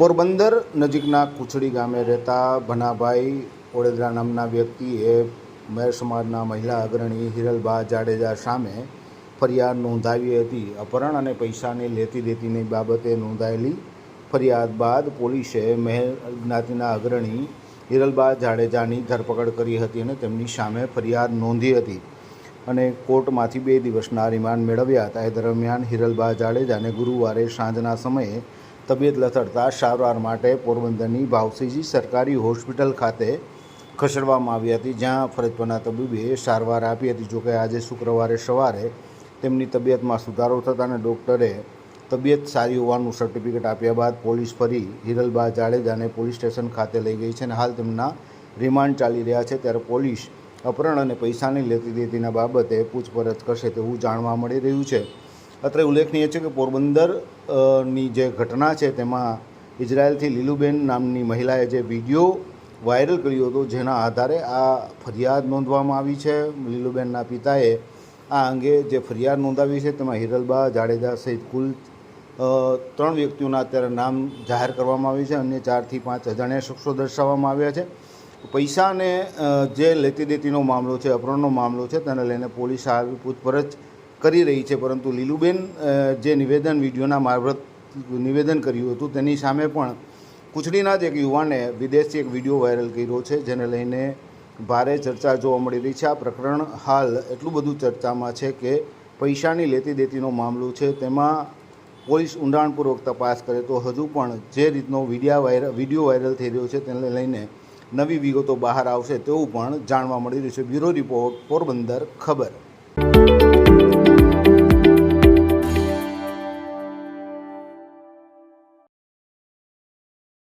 પોરબંદર નજીકના કુચડી ગામે રહેતા ભનાભાઈ ઓડેદરા નામના વ્યક્તિએ મેર સમાજના મહિલા અગ્રણી હિરલબા જાડેજા સામે ફરિયાદ નોંધાવી હતી. અપહરણ અને પૈસાની લેતી દેતીની બાબતે નોંધાયેલી ફરિયાદ બાદ પોલીસે મહેર જ્ઞાતિના અગ્રણી હિરલબા જાડેજાની ધરપકડ કરી હતી અને તેમની સામે ફરિયાદ નોંધી હતી અને કોર્ટમાંથી બે દિવસના રિમાન્ડ મેળવ્યા. હતા એ દરમિયાન હિરલબા જાડેજાને ગુરુવારે સાંજના સમયે તબિયત લથડતા સારવાર માટે પોરબંદરની ભાવસીજી સરકારી હોસ્પિટલ ખાતે ખસેડવામાં આવી હતી, જ્યાં ફરજપરના તબીબે સારવાર આપી હતી. જોકે આજે શુક્રવારે સવારે તેમની તબિયતમાં સુધારો થતાં અને ડૉક્ટરે તબિયત સારી હોવાનું સર્ટિફિકેટ આપ્યા બાદ પોલીસ ફરી હિરલબા જાડેજાને પોલીસ સ્ટેશન ખાતે લઈ ગઈ છે અને હાલ તેમના રિમાન્ડ ચાલી રહ્યા છે. ત્યારે પોલીસ અપહરણ અને પૈસાની લેતી દેતીના બાબતે પૂછપરછ કરશે તેવું જાણવા મળી રહ્યું છે. અત્રે ઉલ્લેખનીય છે કે પોરબંદરની જે ઘટના છે તેમાં ઇઝરાયલથી લીલુબેન નામની મહિલાએ જે વીડિયો વાયરલ કર્યો હતો જેના આધારે આ ફરિયાદ નોંધવામાં આવી છે. લીલુબેનના પિતાએ આ અંગે જે ફરિયાદ નોંધાવી છે તેમાં હિરલબા જાડેજા સહિત કુલ ત્રણ વ્યક્તિઓના અત્યારે નામ જાહેર કરવામાં આવ્યું છે. અન્ય ચારથી પાંચ અજાણ્યા શખ્સો દર્શાવવામાં આવ્યા છે. પૈસાને જે લેતી દેતીનો મામલો છે, અપહરણનો મામલો છે, તેને લઈને પોલીસ આવી પૂછપરછ કરી રહી છે, પરંતુ લીલુબેન જે નિવેદન વિડીયોના મારફત નિવેદન કર્યું હતું, તેની સામે પણ કુચડીના જ એક યુવાને વિદેશથી એક વીડિયો વાયરલ કર્યો છે, જેને લઈને ભારે ચર્ચા જોવા મળી રહી છે. આ પ્રકરણ હાલ એટલું બધું ચર્ચામાં છે કે પૈસાની લેતી દેતીનો મામલો છે. તેમાં પોલીસ ઊંડાણપૂર્વક તપાસ કરે તો હજુ પણ જે રીતનો વિડિયા વાયરલ વીડિયો વાયરલ થઈ રહ્યો છે, તેને લઈને નવી વિગતો બહાર આવશે તેવું પણ જાણવા મળી રહ્યું છે. બ્યુરો રિપોર્ટ પોરબંદર ખબર.